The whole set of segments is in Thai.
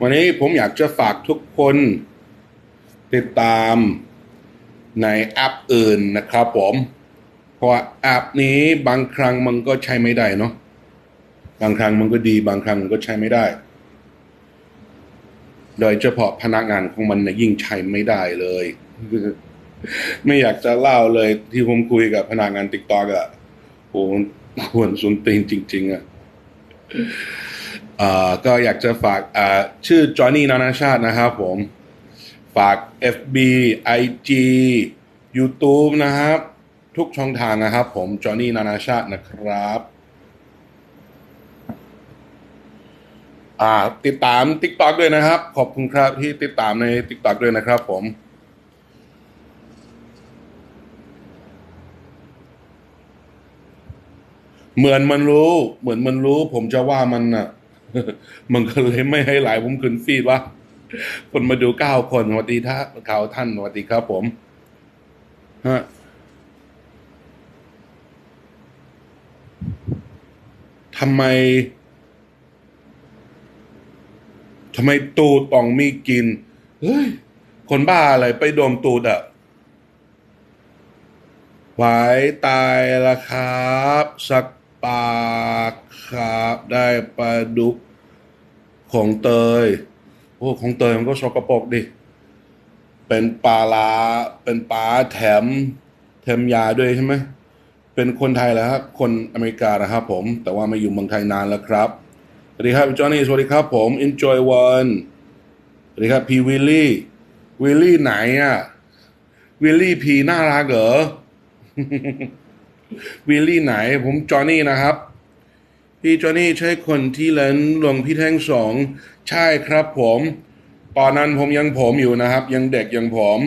วันนี้ผมอยากจะฝากทุกคนติดตามในแอปอื่นนะครับผม เพราะแอปนี้บางครั้งมันก็ใช้ไม่ได้เนาะบางครั้งมันก็ดี บางครั้งมันก็ใช้ไม่ได้ โดยเฉพาะพนักงานของมันนะยิ่งใช้ไม่ได้เลย ไม่อยากจะเล่าเลยที่ผมคุยกับพนักงานติ๊กตอกอะโอ้ควรสุนตีนจริง ๆอะอ่า ก็อยากจะฝากชื่อจอห์นนี่นานาชาตินะครับผม ฝาก FB IG YouTube นะครับ ทุกช่องทางนะครับผมจอห์นนี่นานาชาตินะครับอ่าติดตาม TikTok ด้วยนะครับ ขอบคุณครับที่ติดตามใน TikTok ด้วยนะครับผมเหมือนมันรู้ เหมือนมันรู้ ผมจะว่ามันอะ มันก็เลยไม่ให้ไหลผมขึ้นฟีดว่าคนมาดูเก้าคนสวัสดีท่าข่าวท่านสวัสดีครับผมฮะทำไมทำไมตูดต้องมีกิน เฮ้ย คนบ้าอะไรไปดมตูดอะหวายตายละครับ สักปาก ได้ปลาดุกของเตย โอ้ของเตยมันก็สกปรกดิ เป็นปลาลา เป็นปลาแถมแถมยาด้วยใช่ไหมเป็นคนไทยแล้วครับคนอเมริกานะครับผม แต่ว่ามาอยู่เมืองไทยนานแล้วครับ สวัสดีครับจอห์นนี่ สวัสดีครับผม enjoy one สวัสดีครับพีวิลลี่ วิลลี่ไหนอะ วิลลี่พีน่ารักเหรอ วิลลี่ไหน ผมจอห์นนี่นะครับ พี่จอห์นี่ใช่คนที่เล่นหลวงพี่แท่งสองใช่ครับผมตอนนั้นผมยังผมอยู่นะครับ ยังเด็กยังผม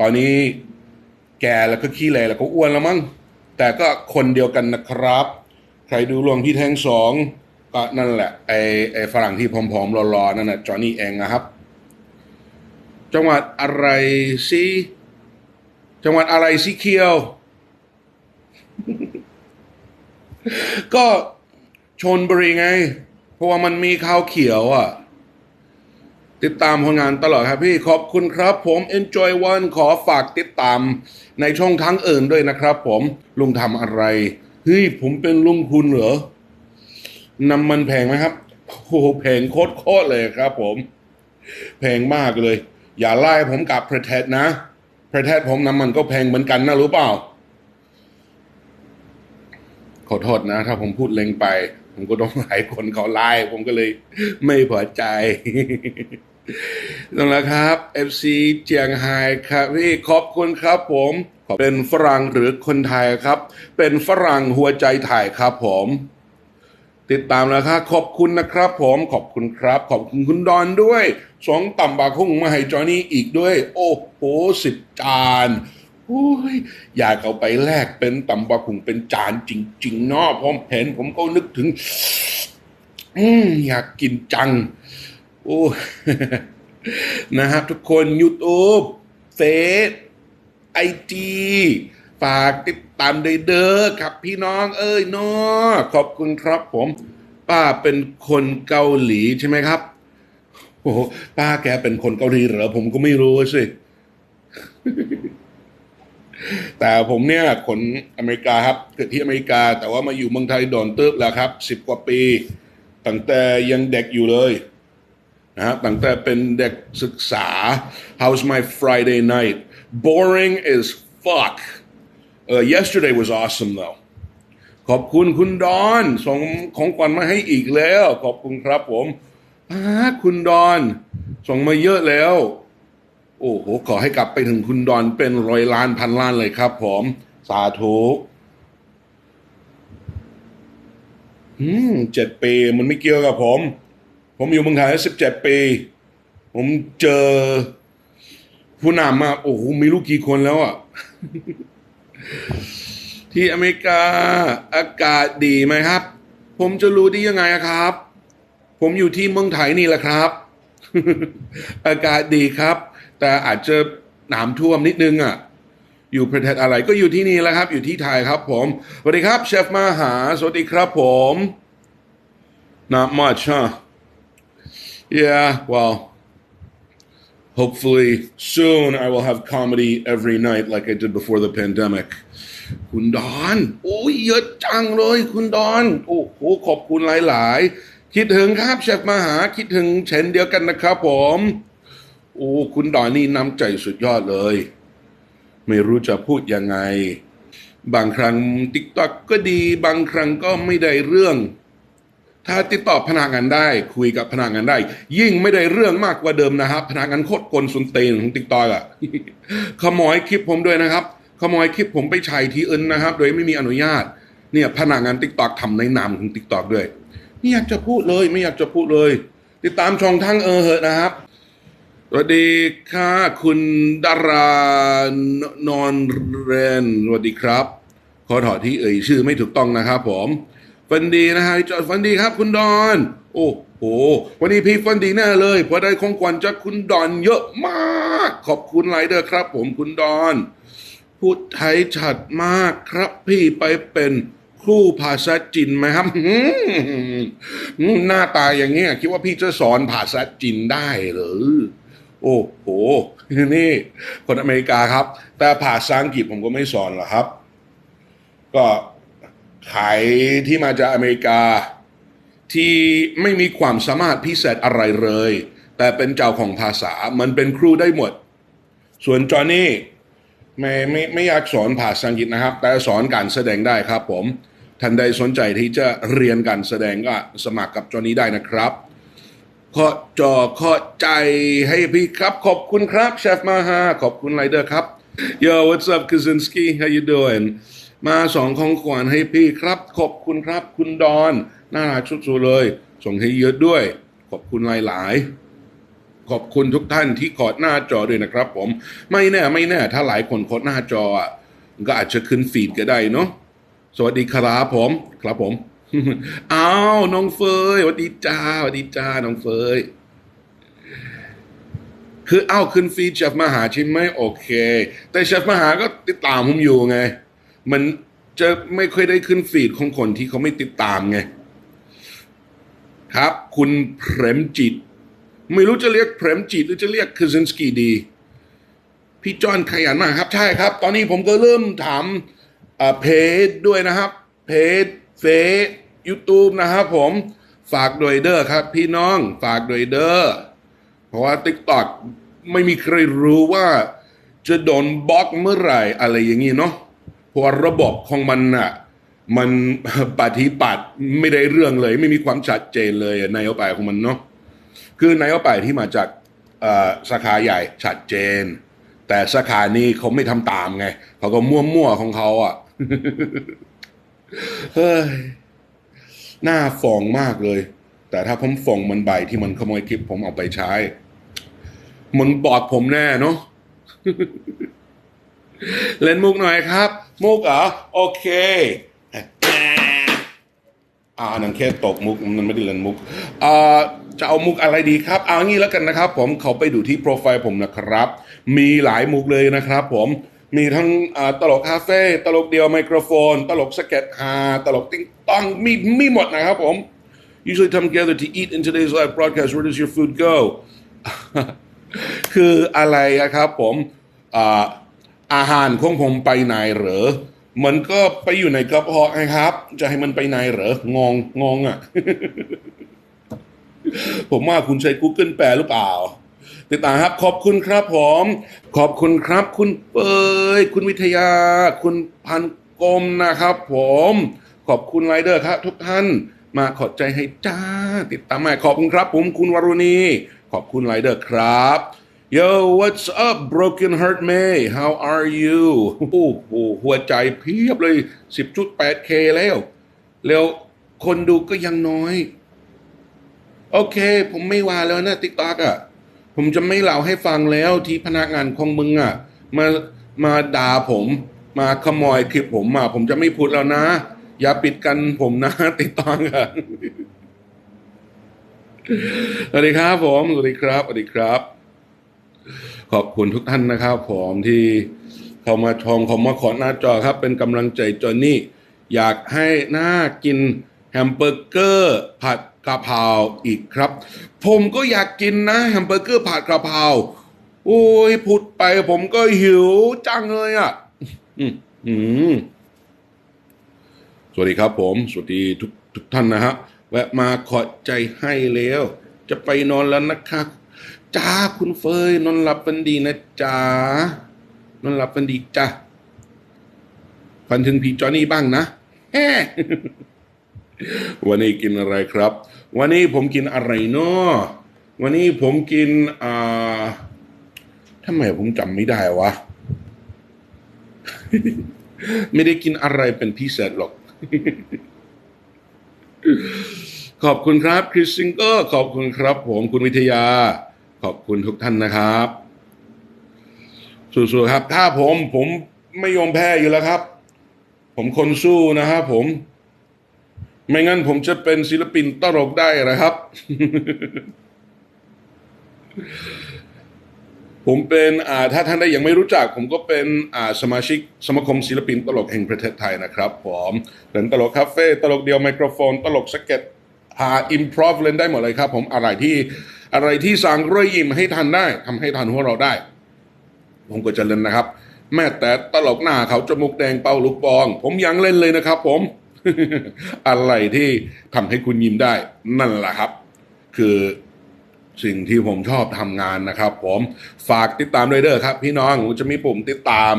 ตอนนี้แก่แล้วก็ขี้เหร่แล้วก็อ้วนแล้วมั้งแต่ก็คนเดียวกันนะครับ ใครดูหลวงพี่แท่งสองก็นั่นแหละไอไอฝรั่งที่ผอมๆรอๆนั่นนะจอห์นี่เองนะครับ จังหวัดอะไรสิจังหวัดอะไรสิเคียว ก็ ชนบุรีไง เพราะว่ามันมีข้าวเขียวอะ ติดตามผลงานตลอดครับพี่ขอบคุณครับ ผม enjoy one ขอฝากติดตามในช่องทางอื่นด้วยนะครับผมลุงทำอะไร เฮ้ย ผมเป็นลุงคุณเหรอน้ำมันแพงไหมครับโอ้แพงโคตรๆเลยครับผม แพงมากเลย อย่าไล่ผมกับประเทศนะประเทศผมน้ำมันก็แพงเหมือนกันนะรู้เปล่าขอโทษนะ ถ้าผมพูดเล็งไป ผมก็ต้องหลายคนเขาไล่ผมก็เลยไม่พอใจนั่นแหละครับ FC เจียงไฮ้ครับพี่ขอบคุณครับผมเป็นฝรั่งหรือคนไทยครับ เป็นฝรั่งหัวใจไทยครับผม ติดตามนะครับขอบคุณนะครับ ผมขอบคุณครับ ขอบคุณคุณดอนด้วยสองต่ำบาคุ้งมาให้จอนี่อีกด้วย โอ้โหสิบจาน โอ้ยอยากเอาไปแลกเป็นตำบาคุ้งเป็นจานจริงๆเนาะผมเห็นผมก็นึกถึง อืมอยากกินจัง โอ้นะครับทุกคน YouTube เฟซไอจีฝากติดตามด้วยเด้อครับพี่น้องเอ้ยเนาะขอบคุณครับผม ป้าเป็นคนเกาหลีใช่ไหมครับ โอ้ป้าแกเป็นคนเกาหลีเหรอผมก็ไม่รู้สิ แต่ผมเนี่ยคนอเมริกาครับเกิดที่อเมริกา แต่ว่ามาอยู่เมืองไทยโดนตึบแล้วครับสิบกว่าปี ตั้งแต่ยังเด็กอยู่เลยนะครับตั้งแต่เป็นเด็กศึกษา How's my Friday night boring as fuck uh, yesterday was awesome though ขอบคุณคุณดอนส่งของขวัญมาให้อีกแล้ว ขอบคุณครับผมอ่าคุณดอน ส่งมาเยอะแล้ว อ้โห ขอให้กลับไปถึงคุณดอนเป็นร้อยล้านพันล้านเลยครับผมสาธุอืมเจ็ดปีมันไม่เกี่ยวกับผม ผมอยู่เมืองไทยสิบเจ็ดปี ผมเจอ ผู้นำมาโอ้โหม่รู้กี่คนแล้วอะ ที่อเมริกาอากาศดีไหมครับ ผมจะรู้ได้ยังไงครับ ผมอยู่ที่เมืองไทยนี่แหละครับ อากาศดีครับ แต่อาจจะน้ำท่วมนิดนึงอะอยู่ประเทศอะไรก็อยู่ที่นี่แหละครับ อยู่ที่ไทยครับผมสวัสดีครับเชฟมาหา สวัสดีครับผม not much huh Yeah, well, hopefully soon I will have comedy every night like I did before the pandemic. คุณดอนโอ้ยเยอะจังเลยคุณดอนโอ้โหขอบคุณหลาย ๆ คิดถึงครับเชฟมาหาคิดถึงเช่นเดียวกันนะครับผม โอ้คุณดอนนี่น้ำใจสุดยอดเลย ไม่รู้จะพูดยังไง บางครั้งติ๊กต็อกก็ดี บางครั้งก็ไม่ได้เรื่อง ถ้าติดต่อพนักงานได้ คุยกับพนักงานได้ ยิ่งไม่ได้เรื่องมากกว่าเดิมนะครับ พนักงานโคตรกลสุนเตนของติ๊กต็อกอะขโมยคลิปผมด้วยนะครับ ขโมยคลิปผมไปใช้ที่อื่นนะครับ โดยไม่มีอนุญาต เนี่ยพนักงานติ๊กต็อกทำในนามของติ๊กต็อกด้วยไม่อยากจะพูดเลย ไม่อยากจะพูดเลย ติดตามช่องทางเออเหอะนะครับ วัสดีค่ะคุณดารานอนเรนสวัสดีครับ ขอถอดที่เอ่ยชื่อไม่ถูกต้องนะครับผมฟันดีนะฮะจอดฟันดีครับ คุณดอน โอ้โหวันนี้พี่ฟันดีแน่เลยเพราะได้ของขวัญจากคุณดอนเยอะมาก ขอบคุณไลเดอร์ครับ ผมคุณดอน พูดไทยชัดมากครับ พี่ไปเป็นครูภาษาจีนไหมครับหน้าตาอย่างเงี้ยคิดว่าพี่จะสอนภาษาจีนได้หรือ โอ้โห นี่ คนอเมริกาครับ แต่ภาษาอังกฤษผมก็ไม่สอนหรอกครับ ก็ขายที่มาจากอเมริกา ที่ไม่มีความสามารถพิเศษอะไรเลย แต่เป็นเจ้าของภาษามันเป็นครูได้หมด ส่วนจอห์นนี่ไม่ไม่ไม่อยากสอนภาษาอังกฤษนะครับ แต่สอนการแสดงได้ครับผมท่านใดสนใจที่จะเรียนการแสดงก็สมัครกับจอนี้ได้นะครับ ขอจอขอใจให้พี่ครับ ขอบคุณครับเชฟมาฮาขอบคุณไรเดอร์ครับ Yo what's up Kaczynski how you doing มาสองของขวัญให้พี่ครับ ขอบคุณครับ คุณดอน น่ารักสุดๆเลย ส่งให้เยอะด้วย ขอบคุณหลายๆ ขอบคุณทุกท่านที่กดหน้าจอด้วยนะครับ ผม ไม่แน่ไม่แน่ ถ้าหลายคนกดหน้าจออะก็อาจจะขึ้นฟีดก็ได้เนาะสวัสดีครับผม ครับผม อ้าวน้องเฟยสวัสดีจ้าสวัสดีจ้าน้องเฟยคือเอ้าขึ้นฟีดเชฟมหาใช่ไหมโอเค แต่เชฟมหาก็ติดตามผมอยู่ไง มันจะไม่ค่อยได้ขึ้นฟีดของคนที่เขาไม่ติดตามไง ครับ คุณเพรมจิต ไม่รู้จะเรียกเพรมจิต หรือจะเรียกคซินสกีดี พี่จอนขยันมากครับ ใช่ครับ ตอนนี้ผมก็เริ่มถามเพจด้วยนะครับ เพจ เฟซยูทูบนะครับผมฝากด้วยเด้อครับ พี่น้องฝากด้วยเด้อเพราะว่า t ิ k t o k ไม่มีใครรู้ว่าจะโดนบล็อกเมื่อไหร่อะไรอย่างนี้เนาะเพราะระบบของมันน่ะมันปฏิปัติไม่ได้เรื่องเลย ไม่มีความชัดเจนเลยในนโยบายของมันเนาะคือนายกไปที่มาจากสาขาใหญ่ชัดเจน แต่สาขานี้เขาไม่ทำตามไงเขาก็มั่วๆของเขาอะ เฮ้ยหน้าฟองมากเลย แต่ถ้าผมฟองมันใบที่มันขโมยคลิปผมเอาไปใช้มันบอดผมแน่เนาะเล่นมุกหน่อยครับ มุกเหรอโอเคอ่านังแค่ตกมุกมันไม่ได้เล่นมุกอ่าจะเอามุกอะไรดีครับ เอางี้แล้วกันนะครับ ผมเขาไปดูที่โปรไฟล์ผมนะครับ มีหลายมุกเลยนะครับ ผม มีทั้งตลกคาเฟ่ตลกเดียวไมโครโฟน ตลกสเก็ตฮาตลกติ๊งต้องมีมีหมดนะครับผม usually come together to eat in today's live broadcast where does your food go คืออะไรอะครับผมอาอาหารของผมไปไหนหรอมันก็ไปอยู่ในกระเพาะไงครับ จะให้มันไปไหนเหรองงงงอะ ผมว่าคุณใช้ Google แปลหรือเปล่า ติดตามครับ ขอบคุณครับผม ขอบคุณครับ คุณเปยคุณวิทยา คุณพันกรมนะครับผม ขอบคุณไรเดอร์ครับทุกท่านมาขอใจให้จ้า ติดตามมาขอบคุณครับผมคุณวรุณีขอบคุณไรเดอร์ครับ Yo what's up Broken Heart May how are you โอ้โหหัวใจเพียบเลย 10.8k แล้ว แล้วคนดูก็ยังน้อย โอเค ผมไม่ว่าแล้วนะติ๊กตอกอะ ผมจะไม่เล่าให้ฟังแล้วที่พนักงานของมึงอะมามาด่าผม มาขโมยคลิปผมมาผมจะไม่พูดแล้วนะ อย่าปิดกันผมนะ ติ๊กต็อกอะสวัสดีครับผมสวัสดีครับสวัสดีครับ ขอบคุณทุกท่านนะครับผมที่เข้ามาชมเขามาขอหน้าจอครับ เป็นกำลังใจจอนนี่ อยากให้น่ากินแฮมเบอร์เกอร์ผัด กะเพราอีกครับ ผมก็อยากกินนะแฮมเบอร์เกอร์ผัดกะเพราโอ้ยพูดไปผมก็หิวจังเลยอะสวัสดีครับผม สวัสดีทุกทุกท่านนะฮะแวะมาขอใจให้แล้ว จะไปนอนแล้วนะคะจ้าคุณเฟยนอนหลับฝันดีนะจ๊ะนอนหลับฝันดีจ้ะฝันถึงพี่จอนี่บ้างนะแวันนี้กินอะไรครับ วันนี้ผมกินอะไรเนาะวันนี้ผมกินอ่าทำไมผมจำไม่ได้วะ ไม่ได้กินอะไรเป็นพิเศษหรอก ขอบคุณครับคริสซิงเกอร์ขอบคุณครับ ผมคุณวิทยา ขอบคุณทุกท่านนะครับสู้ๆครับ ถ้าผมผมไม่ยอมแพ้อยู่แล้วครับ ผมคนสู้นะครับผม ไม่งั้นผมจะเป็นศิลปินตลกได้นะครับ ผมเป็นอ่าถ้าท่านได้ยังไม่รู้จัก ผมก็เป็นอ่าสมาชิกสมาคมศิลปินตลกแห่งประเทศไทยนะครับ ผมเป็นตลกคาเฟ่ตลกเดียวไมโครโฟน ตลกสเก็ตพาอิมพรอฟเล่นได้หมดเลยครับ ผมอะไรที่อะไรที่สร้างรอยยิ้มให้ท่านได้ทำให้ท่านหัวเราได้ ผมก็จะเล่นนะครับ แม้แต่ตลกหน้าเขาจมูกแดงเป่าลูกบอง ผมยังเล่นเลยนะครับ ผม อะไรที่ทำให้คุณยิ้มได้ นั่นแหละครับ คือสิ่งที่ผมชอบทำงานนะครับ ผมฝากติดตามด้วยเด้อครับ พี่น้องผมจะมีปุ่มติดตาม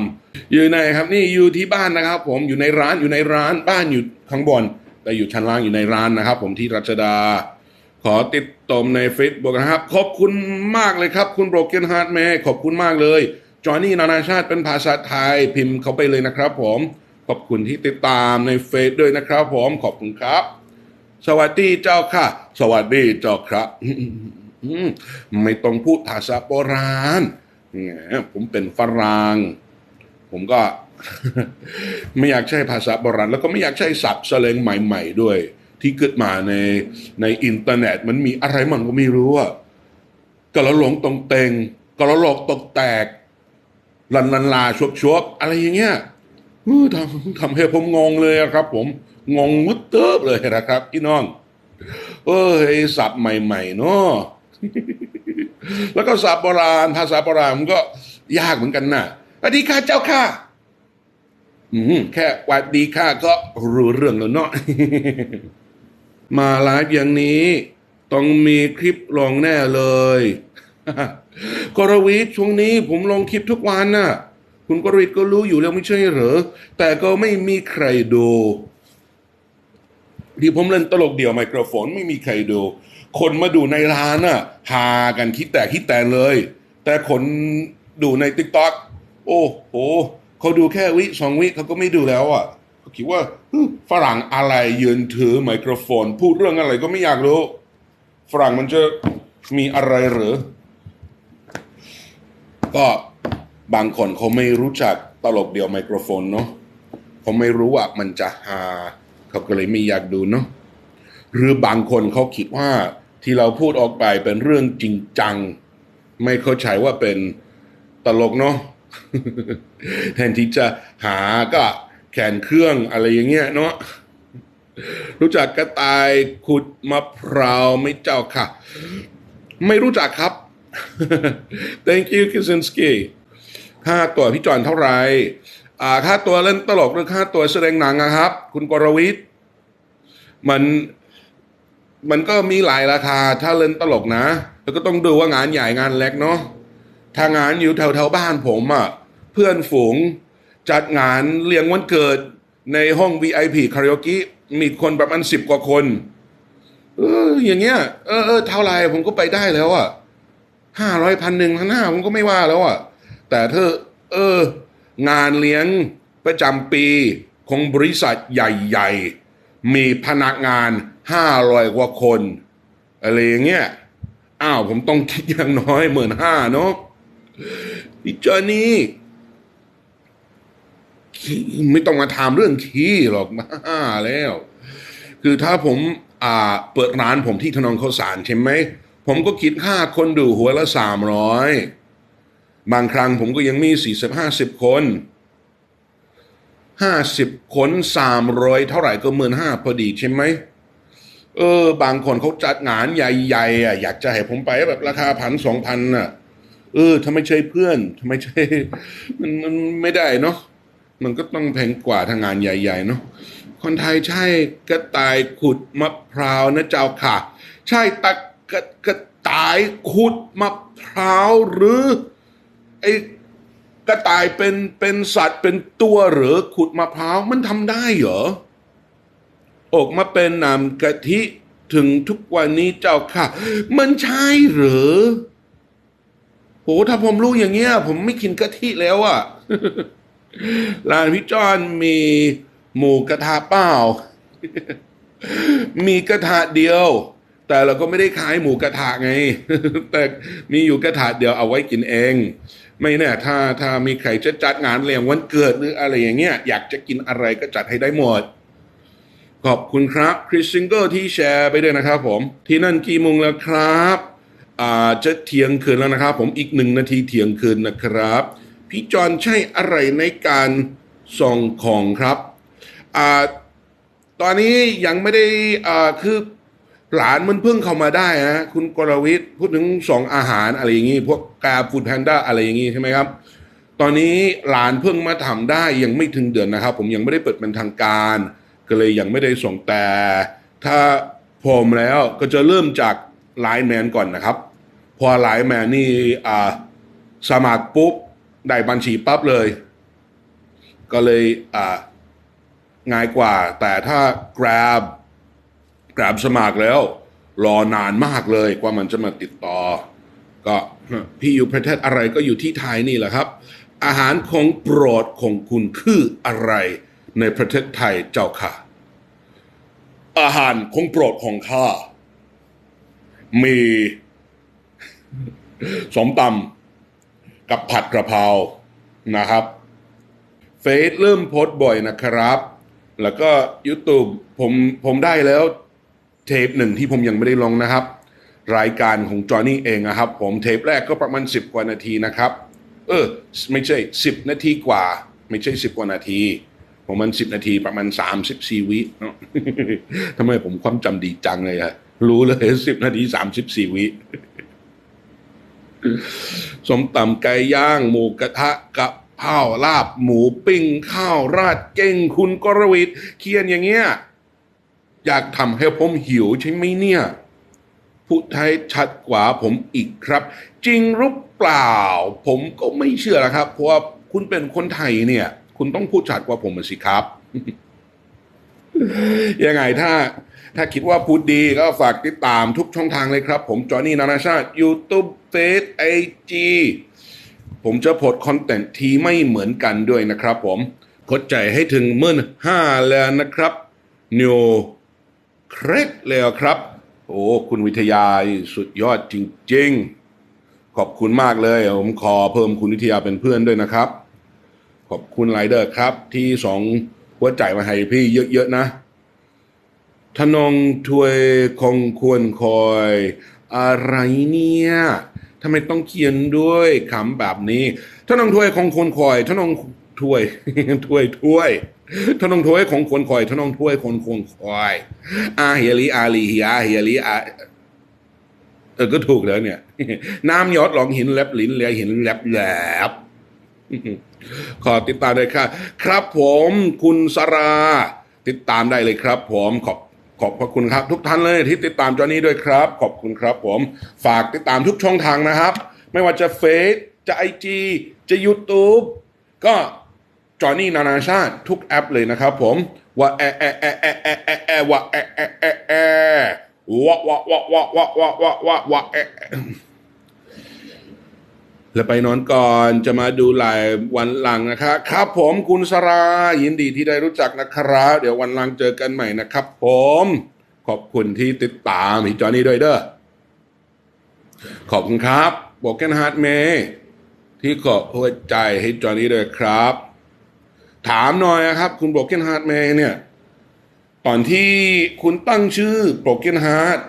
อยู่ในครับนี่อยู่ที่บ้านนะครับ ผมอยู่ในร้านอยู่ในร้านบ้านอยู่ข้างบน แต่อยู่ชั้นล่างอยู่ในร้านนะครับ ผมที่รัชดา ขอติดตมใน Facebook นะครับ ขอบคุณมากเลยครับ คุณ Broken Heart แม่ขอบคุณมากเลย จอห์นนี่นานาชาติเป็นภาษาไทยพิมพ์เขาไปเลยนะครับ ผม ขอบคุณที่ติดตามในเฟซด้วยนะครับผมขอบคุณครับ สวัสดีเจ้าค่ะ สวัสดีเจ้าครับไม่ต้องพูดภาษาโบราณผมเป็นฝรั่งผมก็ ไม่อยากใช้ภาษาโบราณแล้วก็ไม่อยากใช้ศัพท์แสลงใหม่ ๆ ด้วย ที่เกิดมาในในอินเทอร์เน็ต มันมีอะไรมันก็ไม่รู้อะกระหลงตรงเตงกระโหลกตกแตกลันลันลาชวบชวบอะไรอย่างเงี้ย ทำทำให้ผมงงเลยครับ ผมงงมุดเติบเลยนะครับพี่น้อง เออไอศัพท์ใหม่ๆเนาะแล้วก็ศัพท์โบราณภาษาโบราณมันก็ยากเหมือนกันนะสวัสดีค่ะเจ้าค่ะอืมแค่หวัดดีค่ะก็รู้เรื่องแล้วเนาะมาไลฟ์อย่างนี้ ต้องมีคลิปลงแน่เลยกรวิทช่วงนี้ผมลงคลิปทุกวันน่ะ คุณกรวิทย์ก็รู้อยู่แล้วไม่ใช่เหรอ แต่ก็ไม่มีใครดูที่ผมเล่นตลกเดี่ยวไมโครโฟนไม่มีใครดู คนมาดูในร้านน่ะหากันคิดแต่คิดแต่เลย แต่คนดูในติ๊กต็อกโอ้โหเขาดูแค่วิสองวิเขาก็ไม่ดูแล้วอะเขาคิดว่าฝรั่งอะไรยืนถือไมโครโฟน พูดเรื่องอะไรก็ไม่อยากรู้ ฝรั่งมันจะมีอะไรหรือ ก็ บางคนเขาไม่รู้จักตลกเดียวไมโครโฟนเนาะเขาไม่รู้ว่ามันจะหาเขาก็เลยไม่อยากดูเนาะหรือบางคนเขาคิดว่าที่เราพูดออกไปเป็นเรื่องจริงจัง ไม่เข้าใจว่าเป็นตลกเนาะแทนที่จะหาก็แขนเครื่องอะไรอย่างเงี้ยเนาะรู้จักกระต่ายขุดมะพร้าวไม่เจ้าค่ะ ไม่รู้จักครับ thank you Kisinski ค่าตัวพี่จอนเท่าไหร่อ่าค่าตัวเล่นตลกหรือค่าตัวแสดงหนังนะครับ คุณกรวิทย์มันมันก็มีหลายราคาถ้าเล่นตลกนะ แล้วก็ต้องดูว่างานใหญ่งานเล็กเนาะถ้างานอยู่แถวแถวๆบ้านผมอะ่ะ เพื่อนฝูงจัดงานเลี้ยงวันเกิดในห้อง VIP คาราโอเกะมีคนประมาณสิบกว่าคน เออ อย่างเงี้ย เออเออเท่าไหรผมก็ไปได้แล้วอะห้าร้อยพันหนึ่งพันห้าผมก็ไม่ว่าแล้วอะ แต่เธอ เออ งานเลี้ยงประจำปีของบริษัทใหญ่ ๆ มีพนักงานห้าร้อยกว่าคน อะไรอย่างเงี้ย อ้าวผมต้องคิดอย่างน้อยหมื่นห้าเนาะพี่จอนี่ไม่ต้องมาถามเรื่องขี้หรอกมาแล้ว คือถ้าผมอ่าเปิดร้านผมที่ถนนข้าวสารใช่ไหม ผมก็คิดค่าคนดูหัวละสามร้อย บางครั้งผมก็ยังมีสี่สิบห้าสิบคนห้าสิบคนสามร้อยเท่าไหร่ก็หมื่นห้าพอดีใช่ไหมเออ บางคนเขาจัดงานใหญ่ๆอะอยากจะให้ผมไปแบบราคาพันสองพันอะ เออทำไมใช่เพื่อนทำไมใช่มันมันไม่ได้เนาะมันก็ต้องแพงกว่าทางงานใหญ่ๆเนาะคนไทยใช่กระต่ายขุดมะพร้าวนะเจ้าค่ะ ใช่ตะกระกระต่ายขุดมะพร้าวหรือ ไอ้กระต่ายเป็นเป็นสัตว์เป็นตัวหรือขุดมะพร้าวมันทำได้เหรอ ออกมาเป็นน้ำกะทิถึงทุกวันนี้เจ้าค่ะ มันใช่หรือโหถ้าผมรู้อย่างเงี้ย ผมไม่กินกะทิแล้วอะ่ะร้านพี่จอนมีหมูกระทะเปล่า มีกระทะเดียว แต่เราก็ไม่ได้ขายหมูกระทะไง แต่มีอยู่กระทะเดียวเอาไว้กินเอง ไม่แน่ถ้าถ้ามีใครจะจัดงานเลี้ยงวันเกิดหรืออะไรอย่างเงี้ยอยากจะกินอะไรก็จัดให้ได้หมด ขอบคุณครับคริสซิงเกิลที่แชร์ไปด้วยนะครับผม ที่นั่นกี่โมงแล้วครับอ่าจะเที่ยงคืนแล้วนะครับ ผมอีกหนึ่งนาทีเที่ยงคืนนะครับ พี่จอนใช่อะไรในการส่องของครับอ่าตอนนี้ยังไม่ได้อ่าคือ หลานมันเพิ่งเข้ามาได้ฮะคุณกรวิทย์พูดถึงสองอาหารอะไรอย่างงี้พวกกาฟูดแพนด้าอะไรอย่างงี้ใช่ไหมครับ ตอนนี้หลานเพิ่งมาทำได้ยังไม่ถึงเดือนนะครับ ผมยังไม่ได้เปิดเป็นทางการ ก็เลยยังไม่ได้ส่งแต่ ถ้าพร้อมแล้วก็จะเริ่มจากไลน์แมนก่อนนะครับ พอไลน์แมนนี่อ่าสมัครปุ๊บได้บัญชีปั๊บเลย ก็เลยอ่าง่ายกว่า แต่ถ้า Grab Grab สมัครแล้ว รอนานมากเลยกว่ามันจะมาติดต่อ ก็พี่อยู่ประเทศอะไรก็อยู่ที่ไทยนี่แหละครับ อาหารของโปรดของคุณคืออะไรในประเทศไทยเจ้าค่ะ อาหารของโปรดของข้ามีสมตำกับผัดกระเพรานะครับ เฟซเริ่มโพสต์บ่อยนะครับ แล้วก็ YouTube ผมผมได้แล้ว เทปหนึ่งที่ผมยังไม่ได้ลงนะครับ รายการของจอห์นนี่เองนะครับ ผมเทปแรกก็ประมาณ 10 กว่านาทีนะครับ เออ ไม่ใช่ 10 นาทีกว่า ไม่ใช่ 10 กว่านาทีผมมัน10 นาทีประมาณ 34 วิทำไมผมความจำดีจังเลยอะรู้เลย 10 นาที 34 วิสมตำไก่ย่าง หมูกระทะกับข้าวลาบ หมูปิ้ง ข้าวราดเก่งคุณกรวิทเขียนอย่างเงี้ย อยากทำให้ผมหิวใช่ไหมเนี่ยพูดไทยชัดกว่าผมอีกครับ จริงหรือเปล่า ผมก็ไม่เชื่อละครับ เพราะว่าคุณเป็นคนไทยเนี่ย คุณต้องพูดชัดกว่าผมสิครับ ยังไงถ้า ถ้าคิดว่าพูดดีก็ฝากติดตามทุกช่องทางเลยครับ ผมจอห์นนี่นานาชาติ YouTube Face IG ผมจะโพสต์คอนเทนต์ที่ไม่เหมือนกันด้วยนะครับผมกดใจให้ถึงมื่นห้าแล้วนะครับนิว เครดแล้วครับ โอ้คุณวิทยาสุดยอดจริง ๆ ขอบคุณมากเลย ผมขอเพิ่มคุณวิทยาเป็นเพื่อนด้วยนะครับ ขอบคุณไรเดอร์ครับ ที่สองหัวใจมาให้พี่เยอะ ๆ นะทนงถวยคงควรคอย อะไรเนี่ยทำไมต้องเขียนด้วยคำแบบนี้ทนงถวยคงควรคอยทนงถวยถวยถวย ทนงถวยคงควรคอยทนงถวยคนควรคอยอาเฮียลีอาลีเฮียเฮียลีอาเออก็ถูกแล้วเนี่ย น้ำยอดหลองหินแลบลิ้นเหลียหินแลบแลบขอติดตามเลยครับครับผมคุณสรา ติดตามได้เลยครับ ผมขอบขอบพระคุณครับ ทุกท่านเลยที่ติดตามจอนี้ด้วยครับ ขอบคุณครับ ผมฝากติดตามทุกช่องทางนะครับ ไม่ว่าจะเฟซจะไอจีจะ YouTube ก็ จอนี่นานาชาติทุกแอปเลยนะครับผมว่าแอแอแอแอแอแอแอว่าแอแอแอแอวะวะวะวะวะวะวะวะวะแอแล้วไปนอนก่อนจะมาดูไลฟ์วันหลังนะครับ ครับผมคุณสรายินดีที่ได้รู้จักนะครับ เดี๋ยววันหลังเจอกันใหม่นะครับ ผม ขอบคุณที่ติดตามพี่จอนี่ด้วยเด้อขอบคุณครับบอกแกนฮาร์ดเมที่ขอหัวใจให้จอนี่ด้วยครับ ถามหน่อยนะครับ คุณบอกแกนฮาร์ดเมย์เนี่ย ตอนที่คุณตั้งชื่อโปรเกนฮาร์ด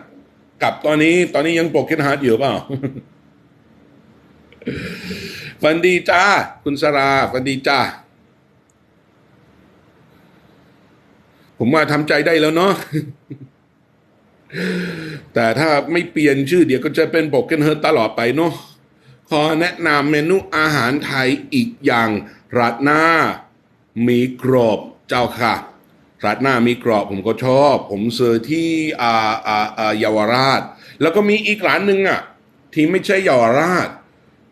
กับตอนนี้ตอนนี้ยังโปรเกนฮาร์ดอยู่เปล่าฟันดีจ้า คุณสราฟันดีจ้า ผมว่าทำใจได้แล้วเนาะแต่ถ้าไม่เปลี่ยนชื่อเดี๋ยวก็จะเป็นโบเกนเฮิร์ตตลอดไปเนาะขอแนะนำเมนูอาหารไทยอีกอย่างราดหน้า มีกรอบเจ้าค่ะราดหน้ามีกรอบผมก็ชอบ ผมซื้อที่อ่าอ่าอ่าเยาวราช แล้วก็มีอีกร้านหนึ่งอะที่ไม่ใช่เยาวราช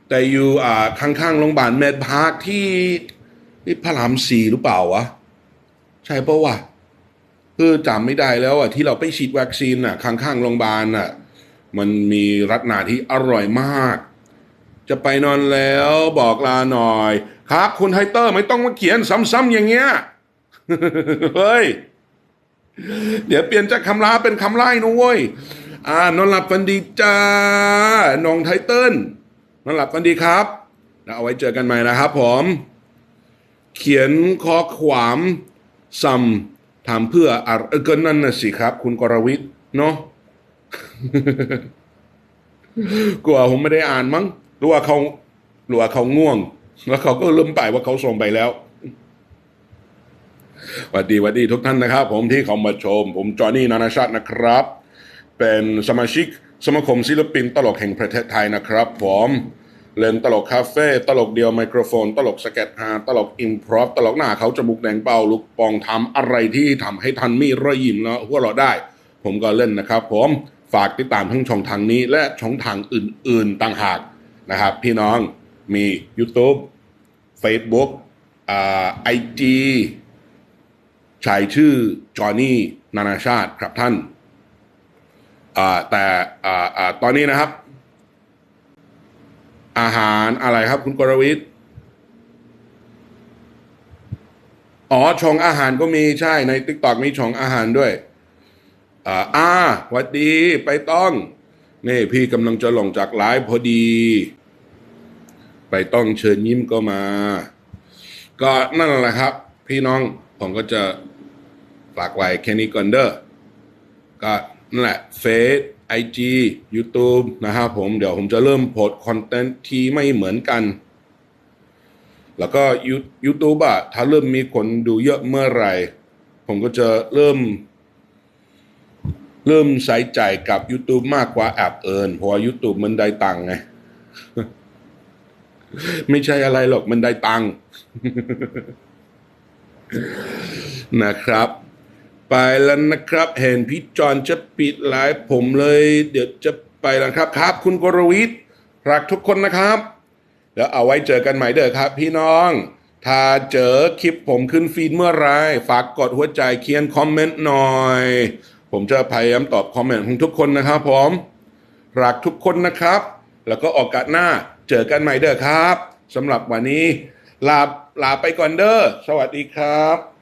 แต่อยู่อ่าข้างๆโรงพยาบาลเมดพาร์คที่ที่พระรามสี่หรือเปล่าวะใช่ปะวะคือจำไม่ได้แล้วอะที่เราไปฉีดวัคซีนอะข้างๆโรงพยาบาลอะมันมีรัดหนาที่อร่อยมาก จะไปนอนแล้วบอกลาหน่อย ครับคุณไฮเตอร์ไม่ต้องมาเขียนซ้ำๆอย่างเงี้ยเฮ้ย เดี๋ยวเปลี่ยนจากคำลาเป็นคำไล่นะเว้ยอ่านอนหลับฝันดีจ้านองไทเติ้ลนอนหลับฝันดีครับ แล้วเอาไว้เจอกันใหม่นะครับผม เขียนข้อความซ้ำถามเพื่ออะไรเออก็นั่นน่ะสิครับ คุณกรวิทย์เนาะกลัวผมไม่ได้อ่านมั้ง หรือว่าเขาหรือว่าเขาง่วง แล้วเขาก็ลืมไปว่าเขาส่งไปแล้วสวัสดีสวัสดีทุกท่านนะครับ ผมที่เขามาชม ผมจอห์นนี่นานาชาตินะครับ เป็นสมาชิกสมาคมศิลปินตลกแห่งประเทศไทยนะครับผมเล่นตลกคาเฟ่ตลกเดียวไมโครโฟน ตลกสเก็ตฮาตลกอิมพรอฟตลกหน้าเขาจมูกแดงเป้าลูกปองทำอะไรที่ทำให้ทันมีรอยยิ้มแล้วหัวเราะได้ ผมก็เล่นนะครับ ผมฝากติดตามทั้งช่องทางนี้และช่องทางอื่น ๆ ต่างหาก นะครับ พี่น้องมี YouTube Facebook ไอจีชายชื่อจอห์นนี่นานาชาติครับท่าน แต่ตอนนี้นะครับ อาหารอะไรครับคุณกรวิทย์อ๋อช่องอาหารก็มีใช่ใน t ิ k t o k มีช่องอาหารด้วย อ่าอ่าหวัดดีไปต้อง นี่พี่กำลังจะลงจากไลฟ์พอดี ต้องเชิญยิ้มก็มา ก็นั่นแหละครับ พี่น้องผมก็จะฝากไว้แค่นี้ก่อนเด้อก็นั่นแหละเฟซไอจียูทูบนะครับผมเดี๋ยวผมจะเริ่มโพสคอนเทนต์ที่ไม่เหมือนกัน แล้วก็ยูทูบอะถ้าเริ่มมีคนดูเยอะเมื่อไหร่ ผมก็จะเริ่ม เริ่มใส่ใจกับ YouTube มากกว่าแอปเอินเพราะว่า YouTube มันได้ตังค์ไง ไม่ใช่อะไรหรอกมันได้ตังค์นะครับ ไปแล้วนะครับ เห็นพี่จอนจะปิดไลฟ์ผมเลย เดี๋ยวจะไปแล้วครับ ครับ คุณกรวิทย์รักทุกคนนะครับเดี๋ยวเอาไว้เจอกันใหม่เด้อครับ พี่น้อง ถ้าเจอคลิปผมขึ้นฟีดเมื่อไรฝากกดหัวใจเขียนคอมเมนต์หน่อย ผมจะพยายามตอบคอมเมนต์ของทุกคนนะครับผมรักทุกคนนะครับ แล้วก็โอกาสหน้า เจอกันใหม่เด้อครับสำหรับวันนี้ลาลาไปก่อนเด้อสวัสดีครับ